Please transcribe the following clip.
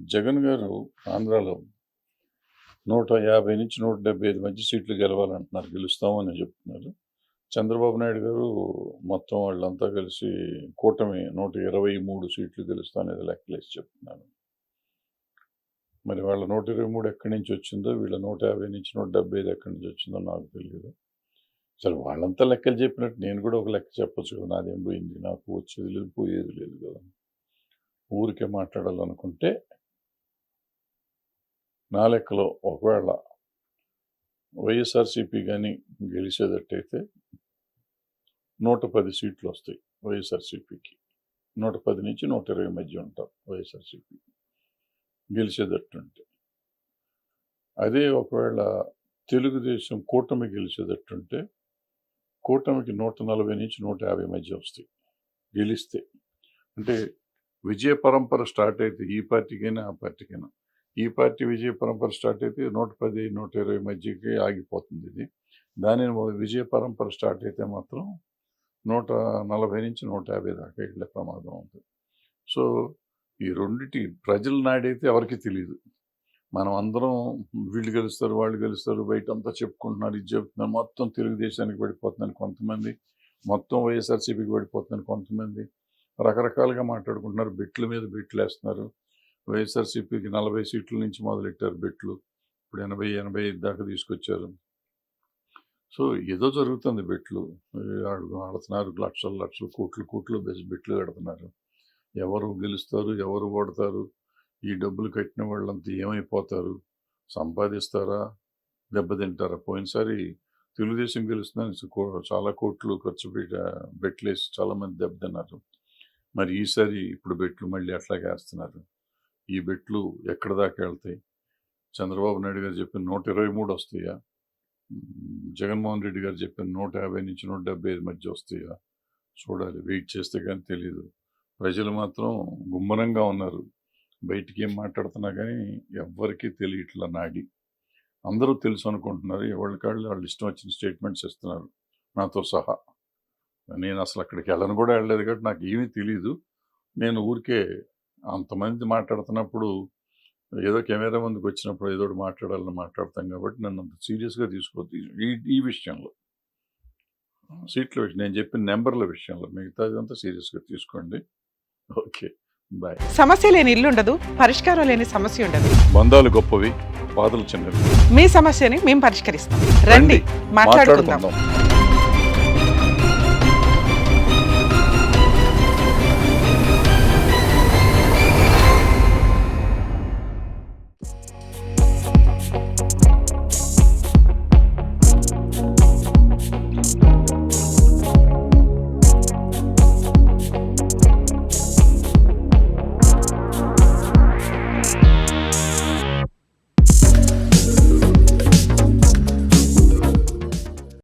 జగన్ గారు ఆంధ్రాలో నూట యాభై నుంచి నూట డెబ్బై ఐదు మధ్య సీట్లు గెలవాలంటున్నారు గెలుస్తామని చెప్తున్నారు. చంద్రబాబు నాయుడు గారు మొత్తం వాళ్ళంతా కలిసి కూటమి నూట ఇరవై మూడు సీట్లు గెలుస్తా అనేది లెక్కలేసి చెప్తున్నారు. మరి వాళ్ళ నూట ఇరవై మూడు ఎక్కడి నుంచి వచ్చిందో వీళ్ళ నూట యాభై నుంచి నూట డెబ్బై ఐదు ఎక్కడి నుంచి వచ్చిందో నాకు తెలియదు. సరే వాళ్ళంతా లెక్కలు చెప్పినట్టు నేను కూడా ఒక లెక్క చెప్పొచ్చు కదా నాదేం పోయింది నాకు వచ్చేది లేదు పోయేది లేదు కదా. ఊరికే మాట్లాడాలనుకుంటే నా లెక్కలో ఒకవేళ వైఎస్ఆర్సీపీ కానీ గెలిచేటట్టయితే నూట పది సీట్లు వస్తాయి వైఎస్ఆర్సీపీకి. నూట పది నుంచి నూట ఇరవై మధ్య ఉంటాం వైఎస్ఆర్సీపీ గెలిచేటట్టుంటే. అదే ఒకవేళ తెలుగుదేశం కూటమి గెలిచేటట్టుంటే కూటమికి నూట నలభై నుంచి నూట యాభై మధ్య వస్తాయి గెలిస్తే. అంటే విజయ పరంపర స్టార్ట్ అయితే ఈ పార్టీకైనా ఆ పార్టీకైనా ఈ పార్టీ విజయ పరంపర స్టార్ట్ అయితే నూట పది నూట ఇరవై మధ్యకి ఆగిపోతుంది ఇది. దానిని విజయ పరంపర స్టార్ట్ అయితే మాత్రం నూట నలభై నుంచి నూట యాభై దాకా వెళ్ళే ప్రమాదం ఉంది. సో ఈ రెండిటి ప్రజల నాడైతే ఎవరికి తెలియదు మనం అందరం వీళ్ళు గెలుస్తారు వాళ్ళు గెలుస్తారు బయట అంతా చెప్పుకుంటున్నారు ఇది చెప్తున్నారు మొత్తం తెలుగుదేశానికి పడిపోతున్నారు కొంతమంది మొత్తం వైఎస్ఆర్సీపీకి పడిపోతున్నారు కొంతమంది రకరకాలుగా మాట్లాడుకుంటున్నారు బిట్ల మీద బిట్లు వేస్తున్నారు వైఎస్ఆర్సీపీకి నలభై సీట్ల నుంచి మొదలెట్టారు బెట్లు. ఇప్పుడు ఎనభై ఎనభై ఐదు దాకా తీసుకొచ్చారు. సో ఏదో జరుగుతుంది బెట్లు. ఆడు ఆడుతున్నారు లక్షలు లక్షలు కోట్లు కోట్లు బెస్ బెట్లు కడుతున్నారు. ఎవరు గెలుస్తారు ఎవరు ఓడతారు ఈ డబ్బులు కట్టిన వాళ్ళంతా ఏమైపోతారు? సంపాదిస్తారా? దెబ్బతింటారా? పోయినసారి తెలుగుదేశం గెలుస్తుందని చాలా కోట్లు ఖర్చు పెట్టి బెట్లేసి చాలామంది దెబ్బతిన్నారు. మరి ఈసారి ఇప్పుడు బెట్లు మళ్ళీ అట్లాగే వేస్తున్నారు. ఈ బెట్లు ఎక్కడ దాకా వెళ్తాయి? చంద్రబాబు నాయుడు గారు చెప్పిన నూట ఇరవై మూడు వస్తాయా? జగన్మోహన్ రెడ్డి గారు చెప్పిన నూట యాభై నుంచి నూట డెబ్బై ఐదు మధ్య వస్తాయా? చూడాలి వెయిట్ చేస్తే కానీ తెలియదు ప్రజలు మాత్రం గుమ్మనంగా ఉన్నారు. బయటికి ఏం మాట్లాడుతున్నా కానీ ఎవ్వరికీ తెలియట్ల నాడి. అందరూ తెలుసు అనుకుంటున్నారు. ఎవరి కాళ్ళు వాళ్ళు ఇష్టం వచ్చిన స్టేట్మెంట్స్ ఇస్తున్నారు. నాతో సహా. నేను అసలు అక్కడికి వెళ్ళను కూడా వెళ్ళలేదు కాబట్టి నాకు ఏమీ తెలియదు నేను ఊరికే అంతమంది మాట్లాడుతున్నప్పుడు ఏదో కెమెరా ముందుకు వచ్చినప్పుడు ఏదో ఒకటి మాట్లాడాలని మాట్లాడతాం కాబట్టి నన్ను అంత సీరియస్గా తీసుకోవద్దు. ఈ ఈ విషయంలో. సీట్ల విషయం నేను చెప్పిన నెంబర్ల విషయంలో మిగతాది అంతా సీరియస్గా తీసుకోండి. ఓకే. బాయ్. సమస్య లేని ఇల్లు ఉండదు పరిష్కారం లేని సమస్య ఉండదు. బంధాలు గొప్పవి బాధలు చిన్నవి. మీ సమస్యని మేము పరిష్కరిస్తాం. రండి మాట్లాడుకుందాం.